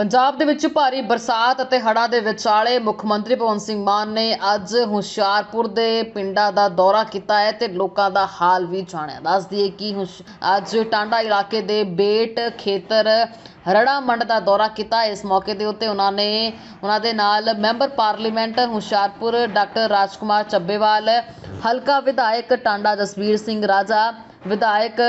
ਪੰਜਾਬ ਦੇ ਵਿੱਚ ਭਾਰੀ ਬਰਸਾਤ ਅਤੇ ਹੜ੍ਹਾਂ ਦੇ ਵਿਚਾਲੇ ਮੁੱਖ ਮੰਤਰੀ ਭਗਵੰਤ ਸਿੰਘ ਮਾਨ ਨੇ ਅੱਜ ਹੁਸ਼ਿਆਰਪੁਰ ਦੇ ਪਿੰਡਾਂ ਦਾ ਦੌਰਾ ਕੀਤਾ ਹੈ ਤੇ ਲੋਕਾਂ ਦਾ ਹਾਲ ਵੀ ਜਾਣਿਆ। ਦੱਸ ਦਈਏ ਕਿ ਹੁਸ਼- ਅੱਜ ਟਾਂਡਾ ਇਲਾਕੇ ਦੇ ਬੇਟ ਖੇਤਰ ਰੜਾ ਮੰਡ ਦਾ ਦੌਰਾ ਕੀਤਾ। ਇਸ ਮੌਕੇ ਦੇ ਉੱਤੇ ਉਹਨਾਂ ਨੇ ਉਹਨਾਂ ਦੇ ਨਾਲ member parliament Hoshiarpur doctor Rajkumar Chabbewal, ਹਲਕਾ ਵਿਧਾਇਕ ਟਾਂਡਾ ਜਸਵੀਰ ਸਿੰਘ ਰਾਜਾ, ਵਿਧਾਇਕ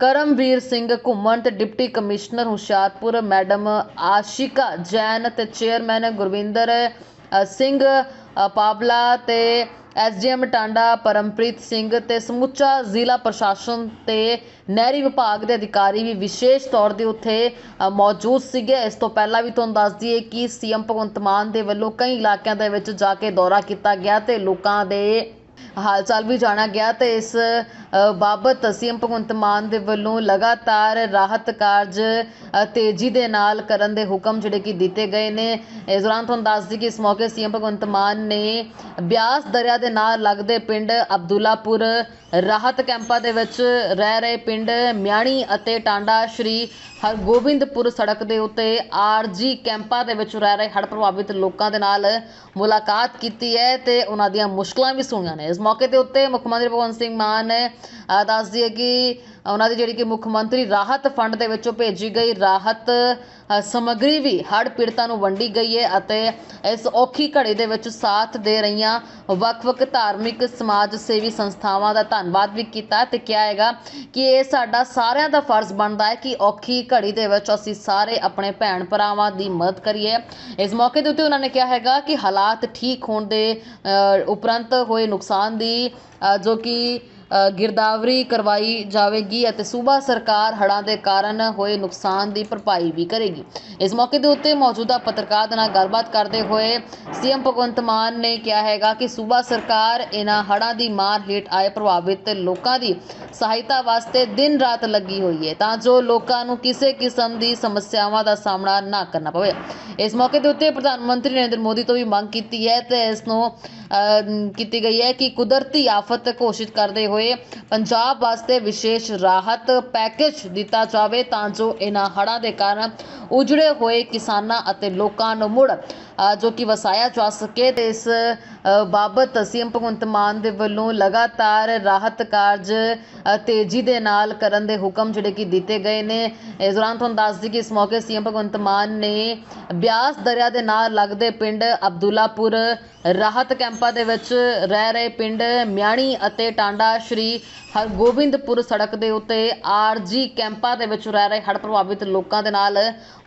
ਕਰਮਵੀਰ ਸਿੰਘ ਘੁੰਮਣ ਤੇ deputy commissioner Hoshiarpur madam Ashika Jain ਤੇ ਚੇਅਰਮੈਨ ਗੁਰਵਿੰਦਰ ਅ, ਸਿੰਘ ਅ, ਪਾਬਲਾ ਤੇ ਐਸਡੀਐਮ ਟਾਂਡਾ ਪਰਮਪ੍ਰੀਤ ਸਿੰਘ ਤੇ ਸਮੁੱਚਾ ਜ਼ਿਲ੍ਹਾ ਪ੍ਰਸ਼ਾਸਨ ਤੇ ਨਹਿਰੀ ਵਿਭਾਗ ਦੇ ਅਧਿਕਾਰੀ ਵੀ ਵਿਸ਼ੇਸ਼ ਤੌਰ 'ਤੇ ਉੱਥੇ ਮੌਜੂਦ ਸੀਗੇ। ਇਸ ਤੋਂ ਪਹਿਲਾਂ ਵੀ ਤੁਹਾਨੂੰ ਦੱਸ ਦਈਏ ਕਿ ਸੀਐਮ ਭਗਵੰਤ ਮਾਨ ਦੇ ਵੱਲੋਂ ਕਈ ਇਲਾਕਿਆਂ ਦੇ ਵਿੱਚ ਜਾ ਕੇ ਦੌਰਾ ਕੀਤਾ ਗਿਆ ਤੇ ਲੋਕਾਂ ਦੇ ਹਾਲ ਚਾਲ ਵੀ ਜਾਣਿਆ ਗਿਆ ਤੇ ਇਸ ਬਾਬਤ ਸੀਐਮ ਭਗਵੰਤ ਮਾਨ ਦੇ ਵੱਲੋਂ ਲਗਾਤਾਰ ਰਾਹਤ ਕਾਰਜ ਤੇਜ਼ੀ ਦੇ ਨਾਲ ਕਰਨ ਦੇ ਹੁਕਮ ਜਿਹੜੇ ਕਿ ਦਿੱਤੇ ਗਏ ਨੇ। ਇਸ ਦੌਰਾਨ ਤੁਹਾਨੂੰ ਦੱਸ ਦਈਏ ਕਿ ਇਸ ਮੌਕੇ ਸੀਐਮ ਭਗਵੰਤ ਮਾਨ ਨੇ ਬਿਆਸ ਦਰਿਆ ਦੇ ਨਾਲ ਲੱਗਦੇ ਪਿੰਡ ਅਬਦੁੱਲਾਪੁਰ ਰਾਹਤ ਕੈਂਪਾਂ ਦੇ ਵਿੱਚ ਰਹਿ ਰਹੇ ਪਿੰਡ ਮਿਆਣੀ ਅਤੇ ਟਾਂਡਾ ਸ਼੍ਰੀ ਹਰਗੋਬਿੰਦਪੁਰ ਸੜਕ ਦੇ ਉੱਤੇ ਆਰਜੀ ਕੈਂਪਾਂ ਦੇ ਵਿੱਚ ਰਹਿ ਰਹੇ ਹੜ੍ਹ ਪ੍ਰਭਾਵਿਤ ਲੋਕਾਂ ਦੇ ਨਾਲ ਮੁਲਾਕਾਤ ਕੀਤੀ ਹੈ ਤੇ ਉਹਨਾਂ ਦੀਆਂ ਮੁਸ਼ਕਲਾਂ ਵੀ ਸੁਣੀਆਂ ਨੇ। ਇਸ ਮੌਕੇ ਦੇ ਉੱਤੇ ਮੁੱਖ ਮੰਤਰੀ ਭਗਵੰਤ ਸਿੰਘ ਮਾਨ ਨੇ ਦੱਸ ਦਈਏ ਕਿ ਉਹਨਾਂ ਦੀ ਜਿਹੜੀ ਕਿ ਮੁੱਖ ਮੰਤਰੀ ਰਾਹਤ ਫੰਡ ਦੇ ਵਿੱਚੋਂ ਭੇਜੀ ਗਈ ਰਾਹਤ ਸਮੱਗਰੀ ਵੀ ਹੜ੍ਹ ਪੀੜਤਾਂ ਨੂੰ ਵੰਡੀ ਗਈ ਹੈ ਅਤੇ ਇਸ ਔਖੀ ਘੜੀ ਦੇ ਵਿੱਚ ਸਾਥ ਦੇ ਰਹੀਆਂ ਵੱਖ-ਵੱਖ ਧਾਰਮਿਕ ਸਮਾਜ ਸੇਵੀ ਸੰਸਥਾਵਾਂ ਦਾ ਧੰਨਵਾਦ ਵੀ ਕੀਤਾ ਤੇ ਕਿਹਾ ਹੈਗਾ ਕਿ ਇਹ ਸਾਡਾ ਸਾਰਿਆਂ ਦਾ ਫਰਜ਼ ਬਣਦਾ ਹੈ ਕਿ ਔਖੀ ਘੜੀ ਦੇ ਵਿੱਚ ਅਸੀਂ ਸਾਰੇ ਆਪਣੇ ਭੈਣ ਭਰਾਵਾਂ ਦੀ ਮਦਦ ਕਰੀਏ। ਇਸ ਮੌਕੇ ਦੇ ਉੱਤੇ ਉਹਨਾਂ ਨੇ ਕਿਹਾ ਹੈਗਾ ਕਿ ਹਾਲਾਤ ਠੀਕ ਹੋਣ ਦੇ ਉਪਰੰਤ ਹੋਏ ਨੁਕਸਾਨ ਦੀ ਜੋ ਕਿ ਗਿਰਦਾਵਰੀ ਕਰਵਾਈ ਜਾਵੇਗੀ ਅਤੇ ਸੂਬਾ ਸਰਕਾਰ ਹੜ੍ਹਾਂ ਦੇ ਕਾਰਨ ਹੋਏ ਨੁਕਸਾਨ ਦੀ ਭਰਪਾਈ ਵੀ ਕਰੇਗੀ। ਇਸ ਮੌਕੇ ਦੇ ਉੱਤੇ ਮੌਜੂਦਾ ਪੱਤਰਕਾਰ ਦੇ ਨਾਲ ਗੱਲਬਾਤ ਕਰਦੇ ਹੋਏ ਸੀਐਮ ਭਗਵੰਤ ਮਾਨ ਨੇ ਕਿਹਾ ਹੈਗਾ ਕਿ ਸੂਬਾ ਸਰਕਾਰ ਇਹਨਾਂ ਹੜ੍ਹਾਂ ਦੀ ਮਾਰ ਹੇਠ ਆਏ ਪ੍ਰਭਾਵਿਤ ਲੋਕਾਂ ਦੀ ਸਹਾਇਤਾ ਵਾਸਤੇ ਦਿਨ ਰਾਤ ਲੱਗੀ ਹੋਈ ਹੈ ਤਾਂ ਜੋ ਲੋਕਾਂ ਨੂੰ ਕਿਸੇ ਕਿਸਮ ਦੀ ਸਮੱਸਿਆਵਾਂ ਦਾ ਸਾਹਮਣਾ ਨਾ ਕਰਨਾ ਪਵੇ। ਇਸ ਮੌਕੇ ਦੇ ਉੱਤੇ ਪ੍ਰਧਾਨ ਮੰਤਰੀ ਨਰਿੰਦਰ ਮੋਦੀ ਤੋਂ ਵੀ ਮੰਗ ਕੀਤੀ ਹੈ ਤੇ ਇਸ ਨੂੰ ਕੀਤੀ ਗਈ ਹੈ ਕਿ ਕੁਦਰਤੀ ਆਫਤ ਘੋਸ਼ਿਤ ਕਰਦੇ ਹੋਏ ਪੰਜਾਬ ਵਾਸਤੇ ਵਿਸ਼ੇਸ਼ ਰਾਹਤ ਪੈਕੇਜ ਦਿੱਤਾ ਜਾਵੇ ਤਾਂ ਜੋ ਇਹਨਾਂ ਹੜ੍ਹਾਂ ਦੇ ਕਾਰਨ ਉਜੜੇ ਹੋਏ ਕਿਸਾਨਾਂ ਅਤੇ ਲੋਕਾਂ ਨੂੰ ਮੁੜ ਜੋ ਕਿ ਵਸਾਇਆ ਜਾ ਸਕੇ ਤੇ ਇਸ ਅਹ, ਬਾਬਤ ਸੀਐਮ ਭਗਵੰਤ ਮਾਨ ਦੇ ਵੱਲੋਂ ਲਗਾਤਾਰ ਰਾਹਤ ਕਾਰਜ ਤੇਜ਼ੀ ਦੇ ਨਾਲ ਕਰਨ ਦੇ ਹੁਕਮ ਜਿਹੜੇ ਕਿ ਦਿੱਤੇ ਗਏ ਨੇ। ਇਸ ਦੌਰਾਨ ਤੁਹਾਨੂੰ ਦੱਸ ਦਈਏ ਕਿ ਇਸ ਮੌਕੇ ਸੀਐਮ ਭਗਵੰਤ ਮਾਨ ਨੇ ਬਿਆਸ ਦਰਿਆ ਦੇ ਨਾਲ ਲੱਗਦੇ ਪਿੰਡ ਅਬਦੁੱਲਾਪੁਰ ਰਾਹਤ ਕੈਂਪਾਂ ਦੇ ਵਿੱਚ ਰਹਿ ਰਹੇ ਪਿੰਡ ਮਿਆਣੀ ਅਤੇ ਟਾਂਡਾ ਸ਼੍ਰੀ ਹਰਗੋਬਿੰਦਪੁਰ ਸੜਕ ਦੇ ਉੱਤੇ ਆਰਜੀ ਕੈਂਪਾਂ ਦੇ ਵਿੱਚ ਰਹਿ ਰਹੇ ਹੜ੍ਹ ਪ੍ਰਭਾਵਿਤ ਲੋਕਾਂ ਦੇ ਨਾਲ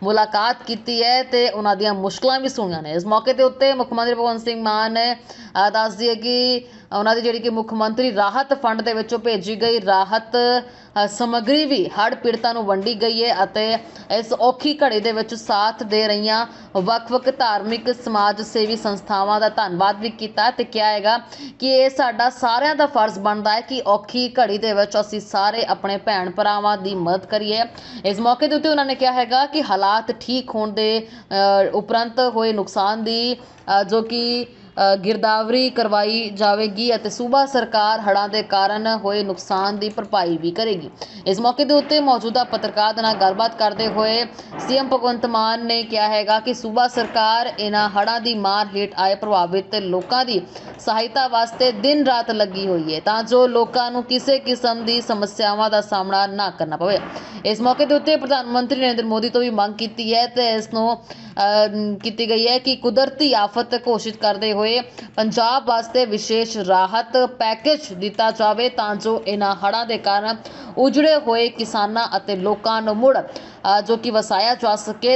ਮੁਲਾਕਾਤ ਕੀਤੀ ਹੈ ਤੇ ਉਹਨਾਂ ਦੀਆਂ ਮੁਸ਼ਕਲਾਂ ਵੀ ਸੁਣੀਆਂ ਨੇ। ਇਸ ਮੌਕੇ ਦੇ ਉੱਤੇ ਮੁੱਖ ਮੰਤਰੀ ਭਗਵੰਤ ਸਿੰਘ ਮਾਨ ਨੇ ਅਹ, ਦੱਸ ਦਈਏ ਕਿ ਉਹਨਾਂ ਦੀ ਜਿਹੜੀ ਕਿ ਮੁੱਖ ਮੰਤਰੀ ਰਾਹਤ ਫੰਡ ਦੇ ਵਿੱਚੋਂ ਭੇਜੀ ਗਈ ਰਾਹਤ ਅ, ਸਮੱਗਰੀ ਵੀ ਹੜ੍ਹ ਪੀੜਤਾਂ ਨੂੰ ਵੰਡੀ ਗਈ ਹੈ ਅਤੇ ਇਸ ਔਖੀ ਘੜੀ ਦੇ ਵਿੱਚ ਸਾਥ ਦੇ ਰਹੀਆਂ ਵੱਖ-ਵੱਖ ਧਾਰਮਿਕ ਸਮਾਜ ਸੇਵੀ ਸੰਸਥਾਵਾਂ ਦਾ ਧੰਨਵਾਦ ਵੀ ਕੀਤਾ ਤੇ ਕਿਹਾ ਹੈਗਾ ਕਿ ਇਹ ਸਾਡਾ ਸਾਰਿਆਂ ਦਾ ਫਰਜ਼ ਬਣਦਾ ਹੈ ਕਿ ਔਖੀ ਘੜੀ ਦੇ ਵਿੱਚ ਅਸੀਂ ਸਾਰੇ ਆਪਣੇ ਭੈਣ ਭਰਾਵਾਂ ਦੀ ਮਦਦ ਕਰੀਏ। ਇਸ ਮੌਕੇ ਦੇ ਉੱਤੇ ਉਹਨਾਂ ਨੇ ਕਿਹਾ ਹੈਗਾ ਕਿ ਹਾਲਾਤ ਠੀਕ ਹੋਣ ਦੇ ਉਪਰੰਤ ਹੋਏ ਨੁਕਸਾਨ ਦੀ ਜੋ ਕਿ ਗਿਰਦਾਵਰੀ ਕਰਵਾਈ ਜਾਵੇਗੀ ਅਤੇ ਸੂਬਾ ਸਰਕਾਰ ਹੜ੍ਹਾਂ ਦੇ ਕਾਰਨ ਹੋਏ ਨੁਕਸਾਨ ਦੀ ਭਰਪਾਈ ਵੀ ਕਰੇਗੀ। ਇਸ ਮੌਕੇ ਦੇ ਉੱਤੇ ਮੌਜੂਦਾ ਪੱਤਰਕਾਰ ਦੇ ਨਾਲ ਗੱਲਬਾਤ ਕਰਦੇ ਹੋਏ ਸੀਐਮ ਭਗਵੰਤ ਮਾਨ ਨੇ ਕਿਹਾ ਹੈਗਾ ਕਿ ਸੂਬਾ ਸਰਕਾਰ ਇਹਨਾਂ ਹੜ੍ਹਾਂ ਦੀ ਮਾਰ ਹੇਠ ਆਏ ਪ੍ਰਭਾਵਿਤ ਲੋਕਾਂ ਦੀ ਸਹਾਇਤਾ ਵਾਸਤੇ ਦਿਨ ਰਾਤ ਲੱਗੀ ਹੋਈ ਹੈ, ਤਾਂ ਜੋ ਲੋਕਾਂ ਨੂੰ ਕਿਸੇ ਕਿਸਮ ਦੀ ਸਮੱਸਿਆਵਾਂ ਦਾ ਸਾਹਮਣਾ ਨਾ ਕਰਨਾ ਪਵੇ। ਇਸ ਮੌਕੇ ਦੇ ਉੱਤੇ ਪ੍ਰਧਾਨ ਮੰਤਰੀ ਨਰਿੰਦਰ ਮੋਦੀ ਤੋਂ ਵੀ ਮੰਗ ਕੀਤੀ ਹੈ ਤੇ ਇਸ ਨੂੰ ਕੀਤੀ ਗਈ ਹੈ ਕਿ ਕੁਦਰਤੀ ਆਫਤ ਘੋਸ਼ਿਤ ਕਰਦੇ ਹੋਏ ਪੰਜਾਬ ਵਾਸਤੇ ਵਿਸ਼ੇਸ਼ ਰਾਹਤ ਪੈਕੇਜ ਦਿੱਤਾ ਜਾਵੇ ਤਾਂ ਜੋ ਇਹਨਾਂ ਹੜ੍ਹਾਂ ਦੇ ਕਾਰਨ ਉਜੜੇ ਹੋਏ ਕਿਸਾਨਾਂ ਅਤੇ ਲੋਕਾਂ ਨੂੰ ਮੁੜ ਜੋ ਕਿ ਵਸਾਇਆ ਜਾ ਸਕੇ